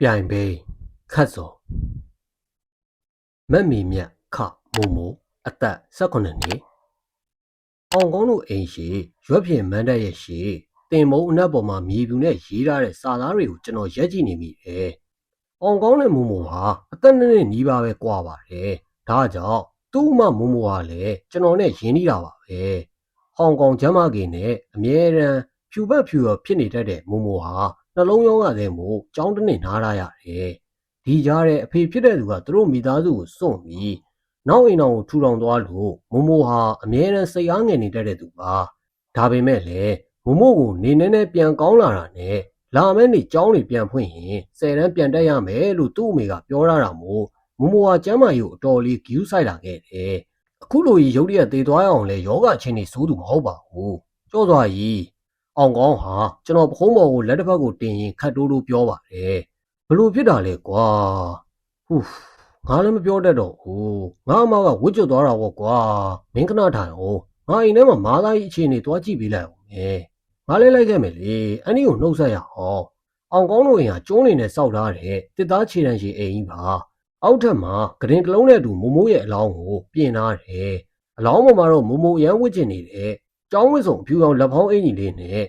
ပြိုင်ပိန်းခတ်စော်မက်မီမြတ်ခမိုမိုအသက်18နှစ်အောင်ကောင်းတို့အိမ်ရှိရွက်ဖြင့်မန်းတက်ရဲ့ရှိတင်မုံအနက်ပေါ်မှာမြေပြူနဲ့ရေးထားတဲ့စာသားတွေကိုကျွန်တော်ရက်ကြည့်နေမိတယ်။အောင်ကောင်းနဲ့မိုမိုဟာအသက်နဲ့နီးပါးပဲကွာပါတယ်။ဒါကြောင့်သူ့မမိုမိုဟာလည်းကျွန်တော်နဲ့ရင်းနှီးတာပါပဲ။ဟောင်ကောင်ကျမ်းမာကေနဲ့အမြဲတမ်းဖြူဘက်ဖြူရဖြစ်နေတတ်တဲ့မိုမိုဟာ နှလုံးရောဂါတဲ့မို့ကြောင်းတစ်နှစ်နားရရတယ်။ဒီကြားတဲ့အဖေဖြစ်တဲ့သူကသူတို့မိသားစုကိုစွန့်ပြီးနောက်အိမ်တော်ကိုထူထောင်သွားလို့မိုမိုဟာအမြဲတမ်းစိတ်အားငယ်နေတတ်တဲ့သူပါ။ဒါပေမဲ့လည်းမိုမိုကိုနေနေနဲ့ပြန်ကောင်းလာတာနဲ့လာမယ့်နေ့ကြောင်းတွေပြန်ဖွင့်ရင်ဆယ်တန်းပြန်တက်ရမယ်လို့သူ့အမေကပြောရတာမို့မိုမိုဟာကျမ်းမာရေးကိုအတော်လေးဂယူးဆိုင်လာခဲ့တယ်။အခုလိုကြီးရုတ်တရက်သေးသွားရအောင်လဲယောဂချင်းနေစိုးသူမဟုတ်ပါဘူး။ကြော့သွားကြီး အောင်ကောင်းဟာကျွန်တော်ပခုံးပေါ်ကိုလက်တစ်ဖက်ကိုတင်ရင်ခတ်တိုးတိုးပြောပါတယ်ဘလို့ဖြစ်တာလဲကွာဟူးငါလည်းမပြောတတ်တော့ဘူးငါအမကဝစ်ကျွတ်သွားတာပေါ့ကွာမင်းခဏထိုင်အောင်ငါအိမ်ထဲမှာမားသားကြီးအခြေအနေတွားကြည့်ပေးလိုက်အောင်မယ်ငါလည်းလိုက်ခဲ့မယ်လေအန်ဒီကိုနှုတ်ဆက်ရအောင်အောင်ကောင်းတို့အိမ်ဟာကျုံးနေနဲ့စောက်ထားတဲ့တစ်သားခြေတန်းရှိအိမ်ကြီးပါအောက်ထပ်မှာဂရင်တစ်လုံးနဲ့အတူမိုမိုရဲ့အလောင်းကိုပြင်ထားတယ်အလောင်းပေါ်မှာတော့မိုမိုအရန်ဝစ်ကျင်နေတဲ့ ကျောင်းဝစ်စုံဖြူအောင်လက်ဖောင်းအင်ကြီးလေးနဲ့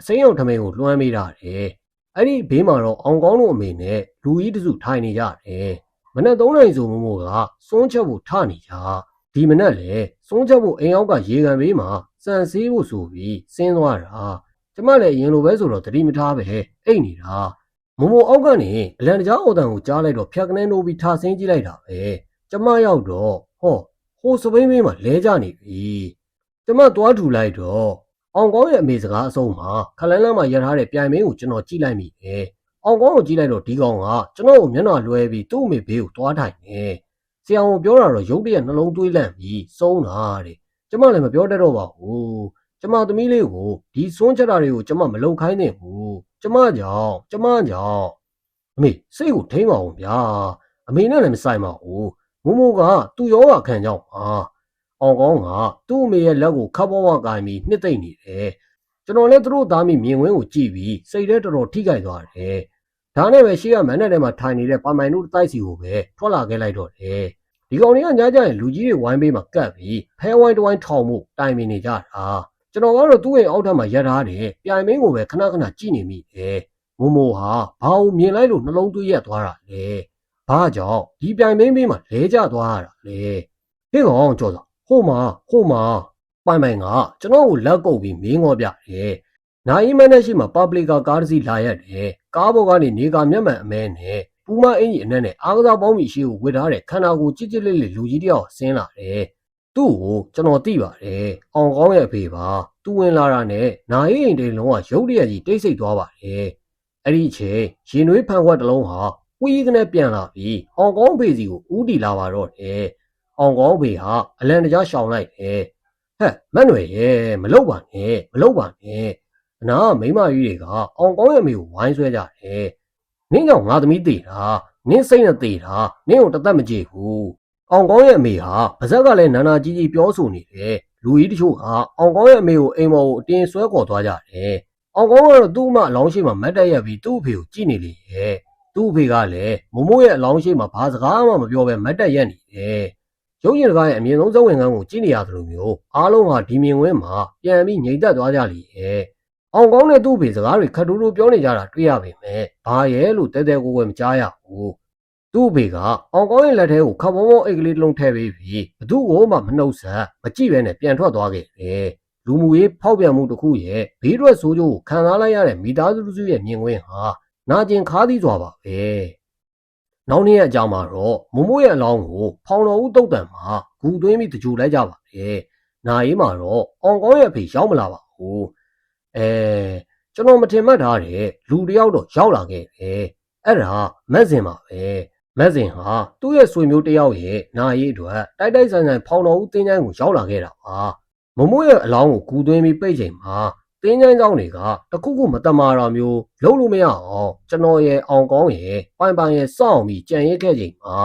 အစိမ်းအောင်ထမင်းကိုလွှမ်းပေးတာတယ်။အဲ့ဒီဘေးမှာတော့အောင်ကောင်းတို့အမေနဲ့လူကြီးတစုထိုင်နေကြတယ်။မနက်3နာရီဆိုမို့မို့ကစွန်းချက်ဖို့ထနေကြ။ဒီမနက်လေစွန်းချက်ဖို့အိမ်အောက်ကရေကန်ဘေးမှာစံစည်းဖို့ဆိုပြီးဆင်းသွားတာ။ကျမလည်းရင်လိုပဲဆိုတော့တတိမထားပဲအိတ်နေတာ။မမိုအောက်ကနေအလန်တကြားအော်တန်ကိုကြားလိုက်တော့ဖြတ်ကနေနိုးပြီးထဆင်းကြည့်လိုက်တာပဲ။ကျမရောက်တော့ဟောဟိုစပိန်ဘေးမှာလဲကြနေပြီ။ ကျမသွားထူလိုက်တော့အောင်ကောင်းရဲ့အမေစကားအဆုံးမှာခလန်းလန်းမှာရထားတဲ့ပြိုင်မင်းကိုကျွန်တော်ကြည့်လိုက်မိတယ်။အောင်ကောင်းကိုကြည့်လိုက်တော့ဒီကောင်ကကျွန်တော်ကိုမျက်နှာလွှဲပြီးသူ့အမေဘေးကိုသွားထိုင်နေ။ဆရာဝန်ပြောတာတော့ရုပ်တရက်နှလုံးသွေးလန့်ပြီးစုံးတာတဲ့။ကျမလည်းမပြောတတ်တော့ပါဘူး။ကျမသမီးလေးကိုဒီစွန်းချက်တာတွေကိုကျမမလုံခိုင်းနိုင်ဘူး။ကျမကြောင့်ကျမကြောင့်အမေစိတ်ကိုထိမ့်ပါအောင်ဗျာ။အမေနဲ့လည်းမဆိုင်ပါဘူး။မိုးမိုးကသူ့ယောဂခံကြောင့်ပါ။ အောင်ကောင်းကသူ့အမေရဲ့လက်ကိုခပ်ဘဝကိုင်ပြီးနှစ်သိမ့်နေတယ်။ကျွန်တော်လည်းသူတို့သားမိမြင်ကွင်းကိုကြည့်ပြီးစိတ်ထဲတော်တော်ထိခိုက်သွားတယ်။ဒါနဲ့ပဲရှေ့ကမန်းနဲ့ထဲမှာထိုင်နေတဲ့ပါမိုင်တို့တိုက်စီကိုပဲထွက်လာခဲ့လိုက်တော့တယ်။ဒီကောင်တွေကညကြရင်လူကြီးတွေဝိုင်းပေးမှာကပ်ပြီးဖဲဝိုင်းတစ်ဝိုင်းထောင်မှုတိုင်ပင်နေကြတာ။ကျွန်တော်ကတော့သူ့ရဲ့အောက်ထပ်မှာရက်ထားတယ်။ပြိုင်မင်းကိုပဲခဏခဏကြည့်နေမိတယ်။မိုမိုဟာဘာကိုမြင်လိုက်လို့နှလုံးသွေးရက်သွားတာလဲ။ဘာကြောင့်ဒီပြိုင်မင်းဘေးမှာလဲကျသွားရတာလဲ။ဟေ့ကောင်ကြော်သာ ဟိုမှာဟိုမှာပိုင်ပိုင်ကကျွန်တော်ကိုလက်ကုပ်ပြီးမင်းငေါ်ပြတယ်။နိုင်အီမန်နဲ့ရှိမှာပပလီကာကားတစ်စီးလာရတယ်။ကားပေါ်ကနေနေကမျက်မှန်အမဲနဲ့ပူမအင်ကြီးအနက်နဲ့အားကစားပေါင်းမီရှိကိုဝစ်ထားတဲ့ခန္ဓာကိုယ်ကြစ်ကြစ်လေးလေးလူကြီးတယောက်ဆင်းလာတယ်။သူ့ကိုကျွန်တော်သိပါတယ်။အောင်ကောင်းရဲ့အဖေပါ။သူဝင်လာတာနဲ့နိုင်အိမ်တိန်လုံးကရုတ်တရက်ကြီးတိတ်ဆိတ်သွားပါတယ်။အဲ့ဒီအချိန်ရင်နွေးဖန်ခွက်တစ်လုံးဟာဝီးကနေပြန်လာပြီးအောင်ကောင်းဖေစီကိုဦးတီလာပါတော့တယ်။ အောင်ကောင်းဖေဟာအလန်တကြားရှောင်လိုက်တယ်ဟဲ့မတ်နွယ်ရဲ့မလုပ်ပါနဲ့မလုပ်ပါနဲ့အနာကမိန်းမကြီးတွေကအောင်ကောင်းရဲ့အမေကိုဝိုင်းဆွဲကြတယ်နင်းကြောင့်ငါသမီးသေးတာနင်းစိတ်နဲ့သေးတာနင်းကိုတသက်မကြည့်ဘူးအောင်ကောင်းရဲ့အမေဟာပါဇက်ကလည်းနာနာကြီးကြီးပြောဆိုနေတယ်လူကြီးတချို့ဟာအောင်ကောင်းရဲ့အမေကိုအိမ်ပေါ်ကိုအတင်းဆွဲခေါ်သွားကြတယ်အောင်ကောင်းကတော့သူ့အမအလောင်းရှိမှမတ်တက်ရက်ပြီးသူ့အဖေကိုကြည့်နေလေရဲ့သူ့အဖေကလည်းမမိုးရဲ့အလောင်းရှိမှဘာစကားမှမပြောဘဲမတ်တက်ရက်နေတယ် ရုပ်ရင်တကားရဲ့အမြင့်ဆုံးဇဝင်ကန်းကိုကြည့်နေရသလိုမျိုးအားလုံးဟာဒီမြင်ကွင်းမှာပြန်ပြီးငြိမ်သက်သွားကြလိမ့်ရဲ့။အောင်ကောင်းတဲ့သူ့ဖေစကားတွေခက်တူတူပြောနေကြတာတွေ့ရပေမဲ့ဘာရဲ့လို့တဲတဲကိုယ်ကိုယ်မကြားရဘူး။သူ့ဖေကအောင်ကောင်းရဲ့လက်ထဲကိုခပ်ဘောဘောအိတ်ကလေးတစ်လုံးထည့်ပေးပြီးဘသူ့ကိုမှမနှုတ်ဆက်မကြည့်ပဲနဲ့ပြန်ထွက်သွားခဲ့တယ်။လူမှုရေးဖောက်ပြန်မှုတစ်ခုရဲ့ဘေးရွက်ဆိုးကျိုးကိုခံစားလိုက်ရတဲ့မိသားစုစုရဲ့မြင်ကွင်းဟာနာကျင်ခါးသီးစွာပါပဲ။ နောက်နေ့ရက်အကြောင်းမှာတော့မမိုးရဲ့အလောင်းကိုဖောင်တော်ဦးတုတ်တန်မှာဂူသွင်းပြီးတကြိုလိုက်ကြပါတယ်။နာရီမှာတော့အောင်ကောင်းရဲ့အဖေရောက်မလာပါဘူး။အဲကျွန်တော်မထင်မှတ်ထားတဲ့လူတစ်ယောက်တော့ရောက်လာခဲ့တယ်။အဲ့ဒါမက်စင်ပါပဲ။မက်စင်ဟာသူ့ရဲ့ဆွေမျိုးတစ်ယောက်ရဲ့နာရီအတွက်တိုက်တိုက်ဆိုင်ဆိုင်ဖောင်တော်ဦးတင်းချိုင်းကိုရောက်လာခဲ့တာပါ။မမိုးရဲ့အလောင်းကိုဂူသွင်းပြီးပိတ်ချိန်မှာ သင်းချိုင်းကြောင်းတွေကတခုခုမတမာတာမျိုးလုပ်လို့မရအောင်ကျွန်တော်ရဲ့အောင်ကောင်းရဲ့ပိုင်ပိုင်ရဲ့စောင့်ပြီးကြံရစ်ခဲ့ချိန်မှာ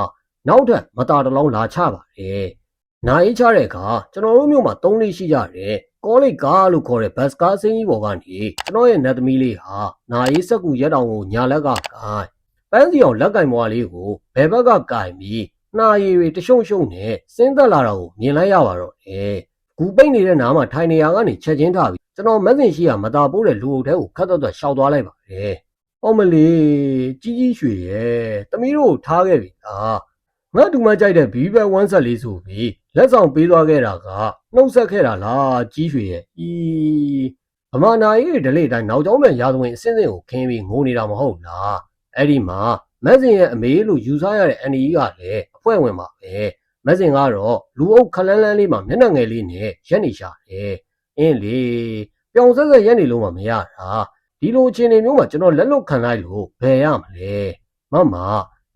နောက်ထပ်မတာတလုံးလာချပါတယ်။နိုင်ချတဲ့အခါကျွန်တော်တို့မြို့မှာ၃လေးရှိကြတယ်။ကောလိပ်ကားလို့ခေါ်တဲ့ဘတ်ကားစင်းကြီးပေါ်ကနေကျွန်တော်ရဲ့နတ်သမီးလေးဟာနိုင်စက်ကူရက်တောင်ကိုညာလက်ကကိုင်ပန်းစီအောင်လက်ကင်ပွားလေးကိုဘယ်ဘက်ကကိုင်ပြီးနှာရည်တွေတရှုံရှုံနဲ့ဆင်းသက်လာတာကိုမြင်လိုက်ရပါတော့တယ်။ဂူပိတ်နေတဲ့နားမှာထိုင်နေရကနေချက်ချင်းထပြီး ကျွန်တော်မက်ဆင်ရှိကမတာပိုးတဲ့လူအုပ်ထဲကိုခတ်တော့တော့ရှောက်သွားလိုက်ပါတယ်။အော်မလီကြီးကြီးရွှေရဲ့တမီးတို့ကိုထားခဲ့ပြီလား။ငါတူမကြိုက်တဲ့ဘီဘက်ဝမ်းဆက်လေးဆိုပြီးလက်ဆောင်ပေးသွားခဲ့တာကနှုတ်ဆက်ခဲ့တာလားကြီးရွှေရဲ့။ဤဗမာနာရေးဒလေတိုင်းနောက်ကျောင်းပြန်ရာဇဝင်အစင်းစင်းကိုခင်းပြီးငိုနေတာမဟုတ်လား။အဲ့ဒီမှာမက်ဆင်ရဲ့အမေလို့ယူဆရတဲ့အန်ဒီကလည်းအဖွဲ့ဝင်ပါပဲ။မက်ဆင်ကတော့လူအုပ်ခလန်းလန်းလေးမှာမျက်နှာငယ်လေးနဲ့ရက်နေရှာတယ်။ အင်းလေပြောင်ဆက်ဆက်ရက်နေလို့မှမရတာ။ဒီလိုအခြေအနေမျိုးမှာကျွန်တော်လက်လွတ်ခံလိုက်လို့ဘယ်ရမလဲ။မမ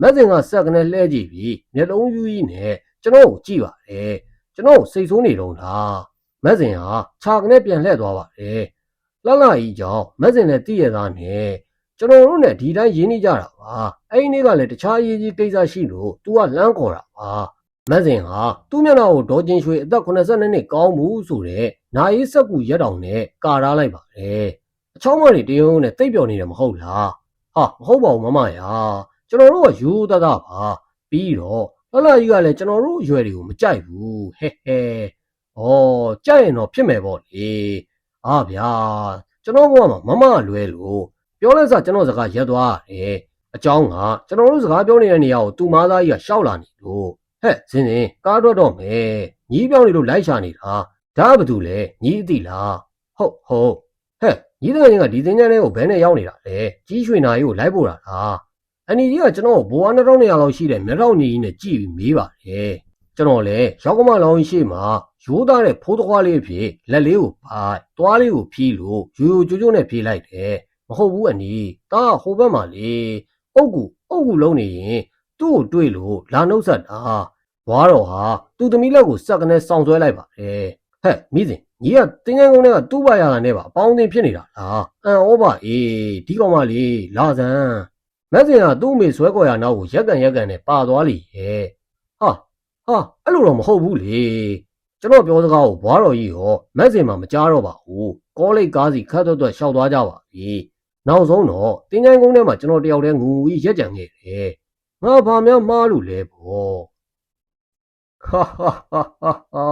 မက်ဆင်ကဆက်ကနေလှဲကြည့်ပြီးမျက်လုံးယူကြီးနဲ့ကျွန်တော်ကိုကြည့်ပါတယ်။ကျွန်တော်ကိုစိတ်ဆိုးနေတော့လား။မက်ဆင်ဟာခြာကနေပြန်လှည့်သွားပါတယ်။လှလှကြီးကြောင့်မက်ဆင်နဲ့တည့်ရသားနဲ့ကျွန်တော်တို့နဲ့ဒီတိုင်းရင်းနေကြတာပါအဲ့ဒီနေ့ကလည်းတခြားအရေးကြီးကိစ္စရှိလို့ तू ကလမ်းခေါ်တာပါ မက်ဆင်ဟာသူ့မျက်နှာကိုဒေါ်ချင်းရွှေအသက်82နှစ်ကောင်းမှုဆိုတဲ့နာယီစက်ကူရက်တောင်နဲ့ကာထားလိုက်ပါတယ်အချောင်းမတွေတရုံနဲ့တိတ်ပြော်နေတယ်မဟုတ်လားဟာမဟုတ်ပါဘူးမမယာကျွန်တော်တို့ကယူတသားပါပြီးတော့လှလှကြီးကလည်းကျွန်တော်တို့အရွယ်တွေကိုမကြိုက်ဘူးဟဲ့ဟဲ့ဩကြိုက်ရင်တော့ဖြစ်မယ်ပေါ့လေအာဗျာကျွန်တော်ဘဝမှာမမလွဲလို့ပြောလဲစားကျွန်တော်စကားရက်သွားတယ်အကြောင်းကကျွန်တော်တို့စကားပြောနေတဲ့နေရာကိုသူမသားကြီးကရှောက်လာနေလို့ ဟဲ့စင်းစင်းကားတော့တော့မယ်ညီးပြောင်းနေလို့လိုက်ရှာနေတာဒါကဘာတူလဲညီးအတိလားဟုတ်ဟုတ်ဟဲ့ညီးတဲ့ရင်ကဒီသင်္ချန်လေးကိုဘယ်နဲ့ရောက်နေတာလဲကြီးရွှေနာရီကိုလိုက်ပို့တာလားအန်ဒီကြီးကကျွန်တော်ဘိုးအားနှစ်ထောင်နေရာလောက်ရှိတဲ့မျက်ထောင်ညီကြီးနဲ့ကြည့်ပြီးမေးပါတယ်ကျွန်တော်လည်းရောက်ကမလောင်းရှိမှရိုးသားတဲ့ဖိုးသွားလေးဖြစ်လက်လေးကိုပိုက်သွားလေးကိုဖြီးလို့ရိုးရိုးကြိုးကြိုးနဲ့ဖြေးလိုက်တယ်မဟုတ်ဘူးအနီဒါကဟိုဘက်မှာလေအုတ်ကူအုတ်ကူလုံးနေရင် သူ့ကိုတွေ့လို့လာနှုတ်ဆက်တာဘွားတော်ဟာသူ့သမီးလက်ကိုစက်ကနေစောင့်ဆွဲလိုက်ပါတယ်ဟဲ့မိစဉ်ညီကတင်းငန်းကုန်းထဲကသူ့ဘာရတာနဲ့ပါအပေါင်းအသင်းဖြစ်နေတာလားအန်ဩပါအေးဒီကောင်မလေးလာစမ်းမက်စင်ကသူ့အမေဆွဲခေါ်ရနောက်ကိုရက်ကန်ရက်ကန်နဲ့ပါသွားလိရဲ့ဟာဟာအဲ့လိုတော့မဟုတ်ဘူးလေကျွန်တော်ပြောစကားကိုဘွားတော်ကြီးရောမက်စင်မှာမကြားတော့ပါဘူးကောလိတ်ကားစီခတ်တော့တော့ရှောက်သွားကြပါပြီနောက်ဆုံးတော့တင်းချိုင်းကုန်းထဲမှာကျွန်တော်တယောက်တည်းငူငူကြီးရက်ကြံခဲ့တယ်။ ငါဘာများမှားလို့လဲပေါ့။ဟာဟာဟာဟာဟာ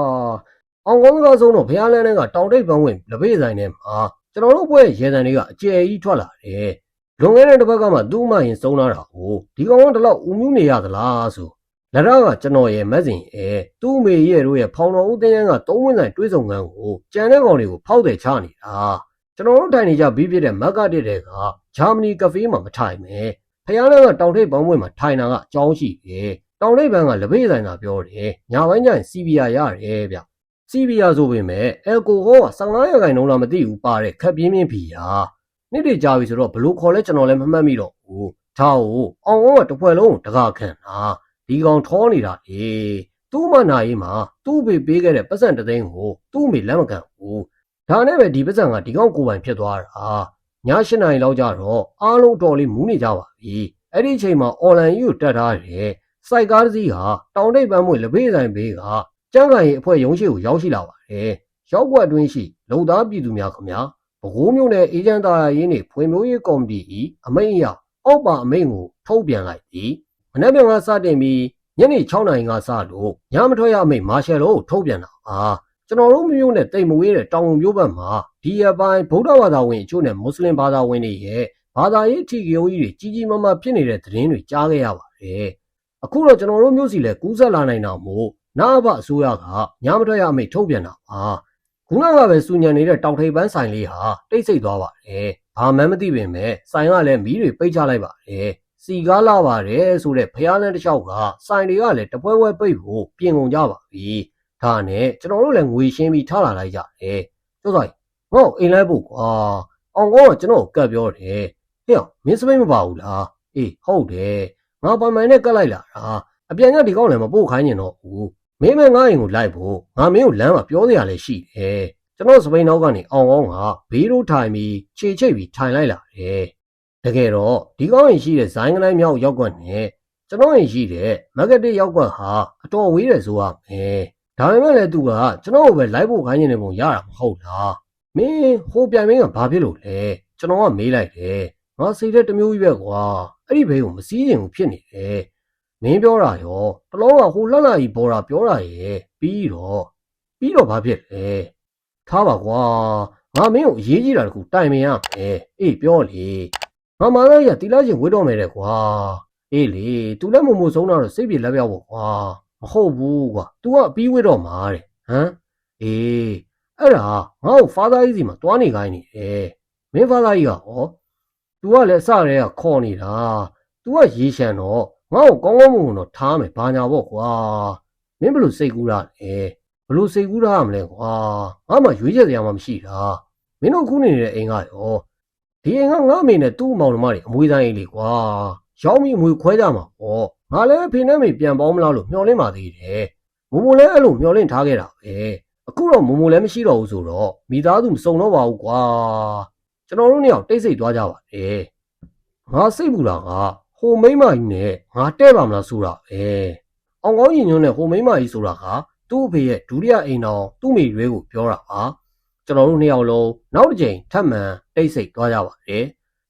အောင်ကောင်းကဆုံးတော့ဘုရားလန်းထဲကတောင်တိတ်ပန်းဝင်လက်ဖေးဆိုင်ထဲမှာကျွန်တော်တို့ဘွဲရေတံတွေကအကျယ်ကြီးထွက်လာတယ်။လွန်ခဲ့တဲ့တစ်ပတ်ကမှသူ့မရင်စုံလာတာကိုဒီကောင်ကတလောက်ဦးမြူးနေရသလားဆိုလက်ရကကျွန်တော်ရဲ့မက်စင်ရဲ့သူ့အမေရဲ့တို့ရဲ့ဖောင်တော်ဦးတင်းရန်ကသုံးဝင်ဆိုင်တွေးဆောင်ခန်းကိုကြံတဲ့ကောင်တွေကိုဖောက်တယ်ချနေတာ။ကျွန်တော်တို့ထိုင်နေကြပြီးဖြစ်တဲ့မက်ကတစ်တဲ့ကဂျာမနီကဖေးမှာမထိုင်မယ် ဖျားလည်းကတောင်ထိပ်ပန်းပွင့်မှာထိုင်တာကအကြောင်းရှိတယ်တောင်ထိပ်ပန်းကလက်ဖေးဆိုင်တာပြောတယ်ညပိုင်းကျရင်စီဗီယာရတယ်ဗျစီဗီယာဆိုပေမဲ့အယ်ကိုဟောက15ရာခိုင်နှုန်းလားမသိဘူးပါတဲ့ခက်ပြင်းပြင်းဖီယာနေ့တွေကြာပြီဆိုတော့ဘလို့ခေါ်လဲကျွန်တော်လည်းမမှတ်မိတော့ဘူးဒါကိုအောင်အောင်ကတစ်ဖွဲ့လုံးကိုတကားခံတာဒီကောင်ထောနေတာအေးသူ့မနာရေးမှာသူ့ဘေပေးခဲ့တဲ့ပတ်စံတသိန်းကိုသူ့အမေလက်မခံဘူးဒါနဲ့ပဲဒီပစံကဒီကောင်ကိုယ်ပိုင်ဖြစ်သွားတာည ၈နာရီလောက်ကျတော့အားလုံးတော်လေးမူးနေကြပါပြီအဲ့ဒီအချိန်မှာအော်လန်ကြီးကိုတက်ထားတယ်စိုက်ကားတစ်စီးဟာတောင်တိတ်ပန်းမွေလက်ဖေးဆိုင်ဘေးကကျန်းကန်ရီအဖွဲ့ရုံးရှိကိုရောက်ရှိလာပါတယ်ရောက်ွက်အတွင်းရှိလုံသားပြည်သူများခင်ဗျာဘကိုးမျိုးနဲ့အေဂျင့်သားရင်းနေဖွံ့ဖြိုးရေးကော်မတီဤအမိန့်အရအောက်ပါအမိန့်ကိုထုတ်ပြန်လိုက်သည်မနေ့ပြန်ကစတင်ပြီးညနေ6နာရီကစလို့ညမထွက်ရအမိန့်မာရှယ်လို့ထုတ်ပြန်တာပါ ကျွန်တော်တို့မျိုးနဲ့တိတ်မဝေးတဲ့တောင်ကုန်မျိုးဘက်မှာဒီအပိုင်းဗုဒ္ဓဘာသာဝင်အချို့နဲ့မွတ်စလင်ဘာသာဝင်တွေရဲ့ဘာသာရေးအထီးကရုံးကြီးတွေကြီးကြီးမားမားဖြစ်နေတဲ့သတင်းတွေကြားခဲ့ရပါတယ်။အခုတော့ကျွန်တော်တို့မျိုးစီလဲကူးဆက်လာနိုင်တာမို့နာဘအစိုးရကညမထွက်ရအမိတ်ထုတ်ပြန်တာပါ။ခုနကပဲစူညံနေတဲ့တောင်ထိပ်ပန်းဆိုင်လေးဟာတိတ်ဆိတ်သွားပါတယ်။ဘာမှမသိပင်မဲ့ဆိုင်ကလည်းမီးတွေပိတ်ချလိုက်ပါတယ်။စီကားလာပါတယ်ဆိုတဲ့ဖျားလန်းတစ်လျှောက်ကဆိုင်တွေကလည်းတပွဲပွဲပိတ်ဖို့ပြင်ကုန်ကြပါပြီ။ ဒါနဲ့ကျွန်တော်တို့လည်းငွေရှင်းပြီးထားလာလိုက်ကြတယ်။ကျောက်ဆိုင်ငေါ့အိမ်လိုက်ဖို့ကွာ။အောင်ကောကကျွန်တော်ကိုကတ်ပြောတယ်။ဟေ့အောင်မင်းစပိတ်မပါဘူးလား။အေးဟုတ်တယ်။ငါပိုင်ပိုင်နဲ့ကတ်လိုက်လာတာ။အပြန်ကဒီကောင်းလည်းမပို့ခိုင်းကျင်တော့ဘူး။မင်းမငါ့အိမ်ကိုလိုက်ဖို့ငါမင်းကိုလမ်းမှာပြောစရာလည်းရှိတယ်။ကျွန်တော်စပိန်နောက်ကနေအောင်ကောကဘေးတို့ထိုင်ပြီးခြေချိတ်ပြီးထိုင်လိုက်လာတယ်။တကယ်တော့ဒီကောင်းရင်ရှိတဲ့ဇိုင်းကလေးမြောက်ရောက်ကွက်နဲ့ကျွန်တော်ရင်ရှိတဲ့မဂ္ဂတစ်ရောက်ကွက်ဟာအတော်ဝေးတယ်ဆိုရမယ်။ ဒါပေမဲ့လည်းသူကကျွန်တော်ကိုပဲလိုက်ဖို့ခိုင်းနေတယ်ပုံရတာမဟုတ်လားမင်းဟိုပြန်မင်းကဘာဖြစ်လို့လဲကျွန်တော်ကမေးလိုက်တယ်ငါစိတ်ထဲတစ်မျိုးကြီးပဲကွာအဲ့ဒီဘေးကိုမစည်းရင်ဘူးဖြစ်နေတယ်မင်းပြောတာရောတလုံးကဟိုလှလှကြီးပေါ်တာပြောတာရဲ့ပြီးတော့ပြီးတော့ဘာဖြစ်လဲထားပါကွာငါမင်းကိုအရေးကြီးတာတခုတိုင်ပင်ရမယ်အေးပြောလေငါမသားရတီလာချင်းဝေးတော့မယ်တဲ့ကွာအေးလေသူလည်းမမို့ဆုံးတော့စိတ်ပြေလက်ပြောက်ပေါ့ကွာ မဟုတ်ဘူးကွာ तू ကအပြီးဝေးတော့မှာတဲ့ဟမ်အေးအဲ့ဒါငါ့ကိုဖာသာကြီးစီမှာတွားနေခိုင်းနေတယ်မင်းဖာသာကြီးကဟော तू ကလည်းစရဲကခေါ်နေတာ तू ကရေရှမ်းတော့ငါ့ကိုကောင်းကောင်းမွန်မွန်တော့ထားမယ်ဘာညာပေါ့ကွာမင်းဘလို့စိတ်ကူးတာလဲဘလို့စိတ်ကူးတာမလဲကွာငါမှရွေးချက်စရာမှမရှိတာမင်းတို့ခုနေနေတဲ့အိမ်ကရောဒီအိမ်ကငါအမေနဲ့သူ့မောင်နှမတွေအမွေဆိုင်အိမ်လေကွာရောက်မိအမွေခွဲကြမှာပေါ့ ငါလည်းဖေနဲ့မေပြန်ပေါင်းမလားလို့မျှော်လင့်ပါသေးတယ်မမိုလည်းအဲ့လိုမျှော်လင့်ထားခဲ့တာပဲအခုတော့မမိုလည်းမရှိတော့ဘူးဆိုတော့မိသားစုမစုံတော့ပါဘူးကွာကျွန်တော်တို့နှစ်ယောက်တိတ်ဆိတ်သွားကြပါတယ်ငါစိတ်ပူတာကဟိုမိန်းမကြီးနဲ့ငါတဲ့ပါမလားဆိုတာပဲအောင်ကောင်းရင်ညွန်းနဲ့ဟိုမိန်းမကြီးဆိုတာကသူ့အဖေရဲ့ဒုတိယအိမ်တော်သူ့မိရွေးကိုပြောတာပါကျွန်တော်တို့နှစ်ယောက်လုံးနောက်တစ်ကြိမ်ထပ်မံတိတ်ဆိတ်သွားကြပါတယ်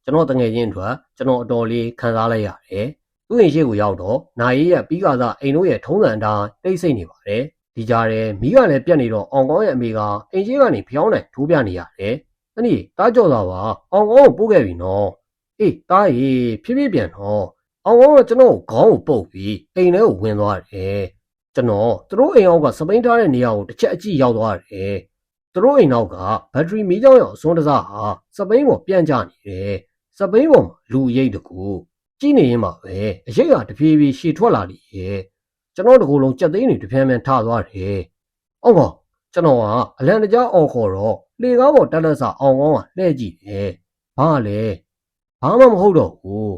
ကျွန်တော်တငယ်ချင်းအတွက်ကျွန်တော်အတော်လေးခံစားလိုက်ရတယ် သူ့အိမ်ရှိကိုရောက်တော့နာရီရဲ့ပြီးကစားအိမ်တို့ရဲ့ထုံးစံအတိုင်းတိတ်ဆိတ်နေပါတယ်ဒီကြားထဲမိကလည်းပြက်နေတော့အောင်ကောင်းရဲ့အမေကအိမ်ရှိကနေဖျောင်းနိုင်ထိုးပြနေရတယ်။အဲ့ဒီတားကြော်တာပါအောင်ကောင်းကိုပို့ခဲ့ပြီနော်အေးတားရေဖြည်းဖြည်းပြန်တော့အောင်အောင်ကကျွန်တော်ကိုခေါင်းကိုပုတ်ပြီးအိမ်ထဲကိုဝင်သွားတယ်ကျွန်တော်သူတို့အိမ်အောက်ကစပိန်ထားတဲ့နေရာကိုတစ်ချက်အကြည့်ရောက်သွားတယ်သူတို့အိမ်နောက်ကဘက်ထရီမီးကြောင်ရောင်အစွန်းတစားဟာစပိန်ပေါ်ပြန့်ကျနေတယ်စပိန်ပေါ်မှာလူရိတ်တကူ ကြည့်နေရင်ပါပဲအရိတ်ကတဖြည်းဖြည်းရှည်ထွက်လာလေရဲ့ကျွန်တော်တကူလုံးကြက်သိန်းတွေတစ်ဖြန်းဖြန်းထသွားတယ်အောက်ကကျွန်တော်ကအလန်တကြားအော်ခေါ်တော့လေကားပေါ်တက်လက်စာအောင်ကောင်းကလှည့်ကြည့်တယ်ဘာလဲဘာမှမဟုတ်တော့ဘူး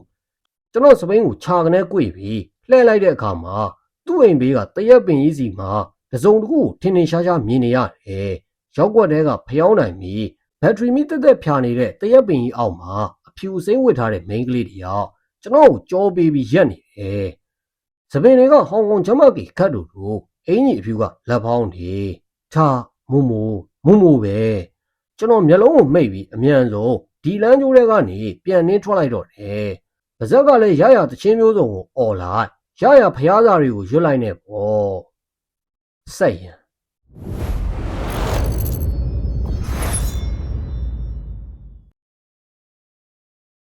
ကျွန်တော်စပိန်ကိုခြာကနေကြွေပြီးလှည့်လိုက်တဲ့အခါမှာသူ့အိမ်ဘေးကတရက်ပင်ကြီးစီမှာတစုံတစ်ခုကိုထင်ထင်ရှားရှားမြင်နေရတယ်ရောက်ွက်တဲကဖျောင်းနိုင်ပြီးဘက်ထရီမီတက်တက်ဖြာနေတဲ့တရက်ပင်ကြီးအောက်မှာအဖြူစိမ့်ဝစ်ထားတဲ့မိန်းကလေးတယောက် ကျွန်တော်ကိုကြောပေးပြီးရက်နေတယ်စပင်တွေကဟောင်ကောင်ချမကီခတ်တူတူအင်းကြီးအဖြူကလက်ဖောင်းနေသာမူမူမူမူပဲကျွန်တော်မျက်လုံးကိုမိတ်ပြီးအမြန်ဆုံးဒီလမ်းကျိုးတွေကနေပြန်နှင်းထွက်လိုက်တော့တယ်။ပါဇက်ကလည်းရရတချင်းမျိုးစုံကိုអော်လိုက်။ရရဖျားစာတွေကိုရွတ်လိုက်နေပေါ့။စိတ်ရင်